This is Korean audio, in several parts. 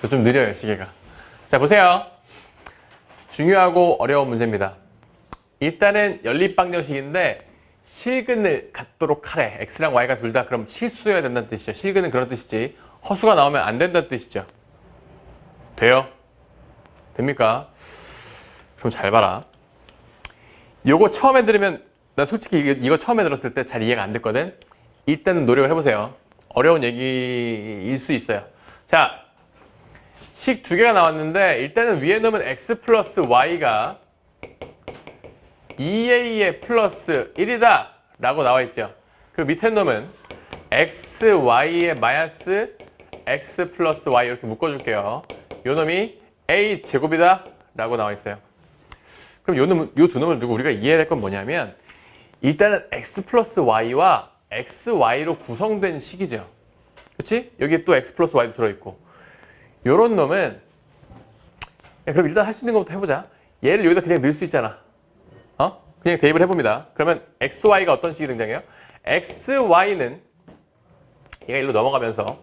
저 좀 느려요, 시계가. 자, 보세요. 중요하고 어려운 문제입니다. 일단은 연립방정식인데 실근을 갖도록 하래. x랑 y가 둘 다 그럼 실수여야 된다는 뜻이죠. 실근은 그런 뜻이지. 허수가 나오면 안 된다는 뜻이죠. 돼요? 됩니까? 그럼 잘 봐라. 요거 처음에 들으면 나 솔직히 이거, 처음에 들었을 때 잘 이해가 안 됐거든. 일단은 노력을 해보세요. 어려운 얘기일 수 있어요. 자, 식 두 개가 나왔는데 일단은 위에 놓으면 x 플러스 y가 2a의 플러스 1이다 라고 나와 있죠. 그리고 밑에 놓으면 x, y의 마이너스 x 플러스 y 이렇게 묶어줄게요. 요 놈이 a 제곱이다 라고 나와 있어요. 그럼 요 놈, 요두 놈을 두고 우리가 이해해야 될 건 뭐냐면 일단은 x 플러스 y와 xy로 구성된 식이죠. 그렇지? 여기 또 x 플러스 y도 들어있고 요런 놈은 야, 그럼 일단 할 수 있는 것부터 해보자. 얘를 여기다 그냥 넣을 수 있잖아. 어? 그냥 대입을 해봅니다. 그러면 xy가 어떤 식이 등장해요? xy는 얘가 일로 넘어가면서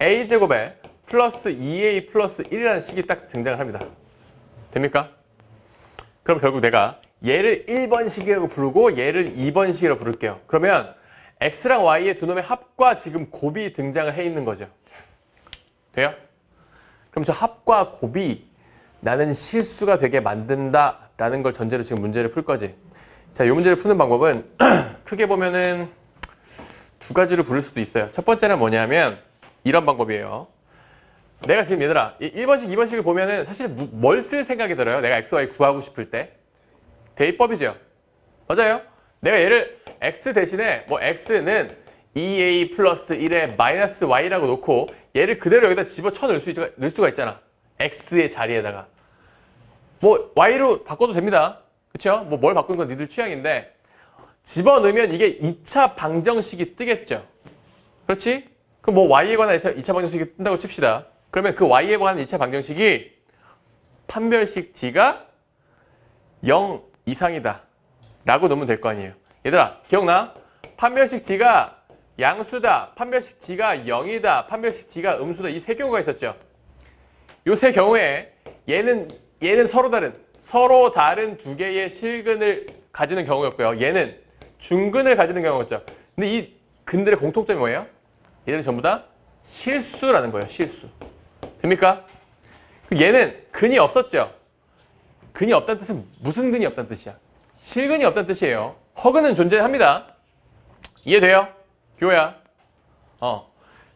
a제곱에 플러스 2a 플러스 1이라는 식이 딱 등장을 합니다. 됩니까? 그럼 결국 내가 얘를 1번 식이라고 부르고 얘를 2번 식이라고 부를게요. 그러면 x랑 y의 두 놈의 합과 지금 곱이 등장을 해 있는 거죠. 돼요? 그럼 저 합과 곱이 나는 실수가 되게 만든다 라는 걸 전제로 지금 문제를 풀 거지. 자, 이 문제를 푸는 방법은 크게 보면은 두 가지로 부를 수도 있어요. 첫 번째는 뭐냐면 이런 방법이에요. 내가 지금 얘들아 1번식, 2번식을 보면은 사실 뭘 쓸 생각이 들어요? 내가 x, y 구하고 싶을 때 대입법이죠. 맞아요. 내가 얘를 x 대신에 뭐 x는 2a 플러스 1에 마이너스 y라고 놓고 얘를 그대로 여기다 집어쳐 넣을, 수 있, 넣을 수가 있잖아. x의 자리에다가. 뭐 y로 바꿔도 됩니다. 그쵸? 뭐 뭘 바꾸는 건 니들 취향인데 집어넣으면 이게 2차 방정식이 뜨겠죠. 그렇지? 그럼 뭐 y에 관한 2차 방정식이 뜬다고 칩시다. 그러면 그 y에 관한 2차 방정식이 판별식 d가 0 이상이다. 라고 넣으면 될 거 아니에요. 얘들아, 기억나? 판별식 d가 양수다. 판별식 d가 0이다. 판별식 d가 음수다. 이 세 경우가 있었죠. 요 세 경우에 얘는 얘는 서로 다른 서로 다른 두 개의 실근을 가지는 경우였고요. 얘는 중근을 가지는 경우였죠. 근데 이 근들의 공통점이 뭐예요? 얘는 전부 다 실수라는 거예요. 실수. 됩니까? 그 얘는 근이 없었죠. 근이 없다는 뜻은 무슨 근이 없다는 뜻이야? 실근이 없다는 뜻이에요. 허근은 존재합니다. 이해돼요? 교야. 어.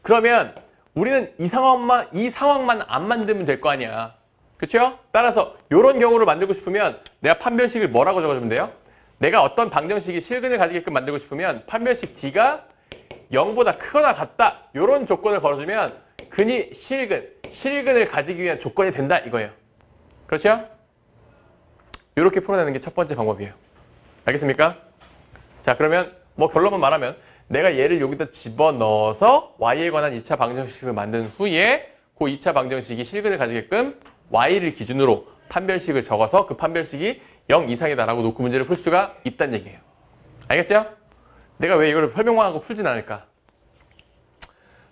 그러면 우리는 이 상황만 이 상황만 안 만들면 될 거 아니야. 그렇죠? 따라서 이런 경우를 만들고 싶으면 내가 판별식을 뭐라고 적어주면 돼요? 내가 어떤 방정식이 실근을 가지게끔 만들고 싶으면 판별식 D가 0보다 크거나 같다. 이런 조건을 걸어주면 근이 실근, 실근을 가지기 위한 조건이 된다 이거예요. 그렇죠? 이렇게 풀어내는 게 첫 번째 방법이에요. 알겠습니까? 자 그러면 뭐 결론만 말하면 내가 얘를 여기다 집어넣어서 y에 관한 2차 방정식을 만든 후에 그 2차 방정식이 실근을 가지게끔 y를 기준으로 판별식을 적어서 그 판별식이 0 이상이다라고 놓고 문제를 풀 수가 있다는 얘기예요. 알겠죠? 내가 왜 이거를 설명만 하고 풀진 않을까?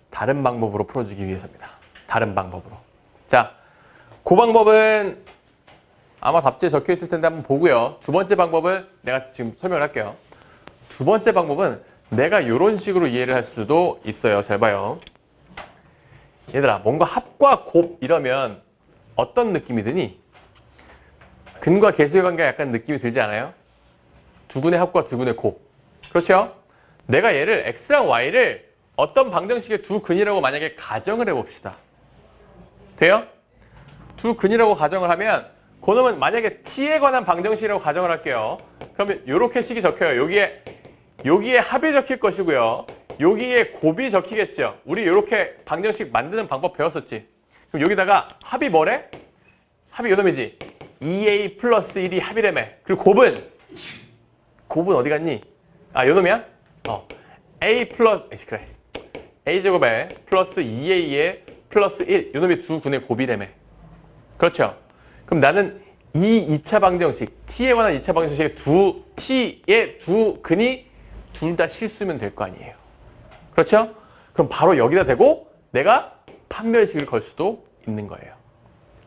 다른 방법으로 풀어주기 위해서입니다. 다른 방법으로. 자, 그 방법은 아마 답지에 적혀 있을 텐데 한번 보고요. 두 번째 방법을 내가 지금 설명을 할게요. 두 번째 방법은 내가 이런 식으로 이해를 할 수도 있어요. 잘 봐요. 얘들아, 뭔가 합과 곱 이러면 어떤 느낌이 드니? 근과 계수의 관계가 약간 느낌이 들지 않아요? 두 군의 합과 두 군의 곱. 그렇죠? 내가 얘를 x랑 y를 어떤 방정식의 두 근이라고 만약에 가정을 해봅시다. 돼요? 두 근이라고 가정을 하면 그놈은 만약에 t에 관한 방정식이라고 가정을 할게요. 그러면 이렇게 식이 적혀요. 여기에 여기에 합이 적힐 것이고요. 여기에 곱이 적히겠죠. 우리 이렇게 방정식 만드는 방법 배웠었지. 그럼 여기다가 합이 뭐래? 합이 요놈이지. 2a 플러스 1이 합이래매. 그리고 곱은 곱은 어디 갔니? 아 요놈이야? 어. a 플러스 그래. a 제곱에 플러스 2a에 플러스 1 요놈이 두 군의 곱이래매. 그렇죠? 그럼 나는 이 2차 방정식 t에 관한 2차 방정식의 두 t의 두 근이 둘 다 실수면 될 거 아니에요. 그렇죠? 그럼 바로 여기다 대고 내가 판별식을 걸 수도 있는 거예요.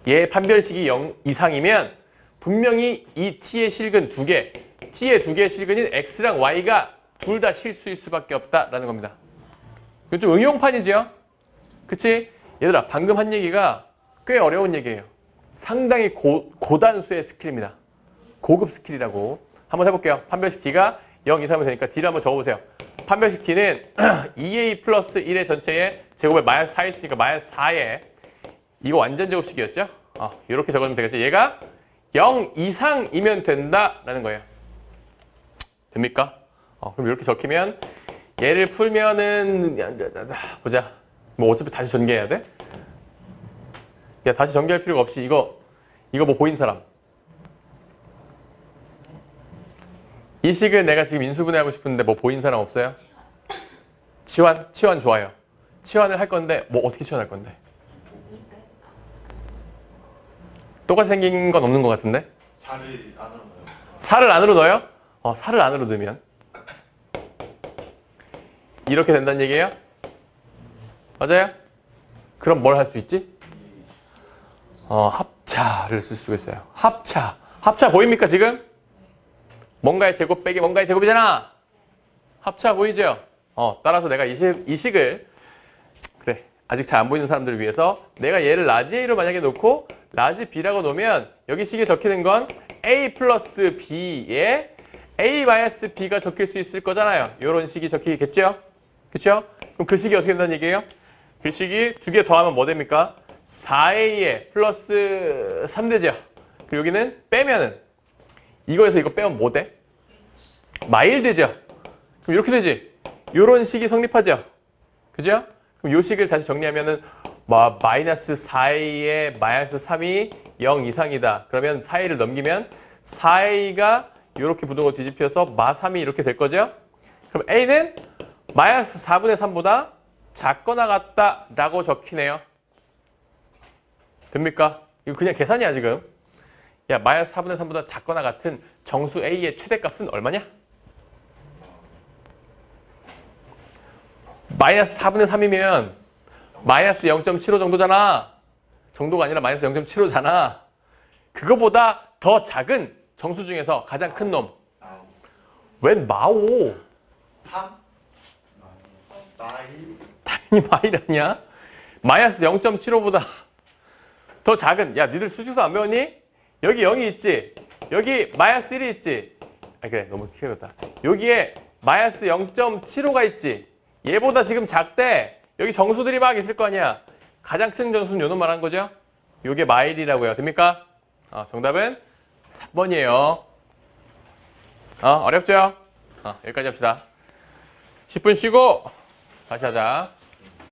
얘 판별식이 0 이상이면 분명히 이 t의 실근 두 개, t의 두 개의 실근인 x랑 y가 둘 다 실수일 수밖에 없다라는 겁니다. 이건 좀 응용판이죠? 그치? 얘들아, 방금 한 얘기가 꽤 어려운 얘기예요. 상당히 고, 고단수의 스킬입니다. 고급 스킬이라고. 한번 해볼게요. 판별식 D가 0 이상이면 되니까 D를 한번 적어보세요. 판별식 D는 2A 플러스 1의 전체에 제곱에 마이너스 4에 있으니까 마이너스 4에 이거 완전 제곱식이었죠? 어, 이렇게 적으면 되겠죠. 얘가 0 이상이면 된다라는 거예요. 됩니까? 어, 그럼 이렇게 적히면 얘를 풀면은 보자. 뭐 어차피 다시 전개해야 돼? 야 다시 전개할 필요가 없이 이거 이거 뭐 보인 사람? 이 식을 내가 지금 인수분해하고 싶은데 뭐 보인 사람 없어요? 치환? 치환 좋아요. 치환을 할 건데 뭐 어떻게 치환할 건데? 똑같이 생긴 건 없는 것 같은데? 살을 안으로 넣어요. 살을 안으로 넣어요? 어, 살을 안으로 넣으면 이렇게 된다는 얘기예요? 맞아요? 그럼 뭘 할 수 있지? 어, 합차를 쓸 수가 있어요. 합차. 합차 보입니까, 지금? 뭔가의 제곱 빼기 뭔가의 제곱이잖아. 합차 보이죠? 어, 따라서 내가 이, 식, 이 식을 그래. 아직 잘 안 보이는 사람들을 위해서 내가 얘를 라지 A로 만약에 놓고 라지 B라고 놓으면 여기 식에 적히는 건 A 플러스 B에 A 마이너스 B가 적힐 수 있을 거잖아요. 이런 식이 적히겠죠? 그렇죠? 그럼 그 식이 어떻게 된다는 얘기예요? 그 식이 두 개 더하면 뭐 됩니까? 4A에 플러스 3 되죠? 그리고 여기는 빼면은 이거에서 이거 빼면 뭐 돼? 마일 되죠? 그럼 이렇게 되지? 이런 식이 성립하죠? 그죠? 그럼 요 식을 다시 정리하면은 뭐 마이너스 4a에 마이너스 3이 0 이상이다. 그러면 4a를 넘기면 4a가 이렇게 부등호 뒤집혀서 마 3이 이렇게 될 거죠? 그럼 a는 마이너스 4분의 3보다 작거나 같다라고 적히네요. 됩니까? 이거 그냥 계산이야 지금. 야 마이너스 4분의 3보다 작거나 같은 정수 a의 최대값은 얼마냐? 마이너스 4분의 3이면 마이너스 0.75 정도잖아. 정도가 아니라 마이너스 0.75잖아. 그거보다 더 작은 정수 중에서 가장 큰 놈. 웬 마오? 3. 나이. 당연히 마이라냐? 마이너스 0.75보다 더 작은. 야, 니들 수식수 안 배웠니? 여기 0이 있지? 여기 마이너스 1이 있지? 아, 그래. 너무 키웠다. 여기에 마이너스 0.75가 있지? 얘보다 지금 작대. 여기 정수들이 막 있을 거 아니야. 가장 큰 정수는 요놈 말한 거죠? 요게 마일이라고요. 됩니까? 어, 정답은 3번이에요. 어, 어렵죠? 어, 여기까지 합시다. 10분 쉬고 다시 하자.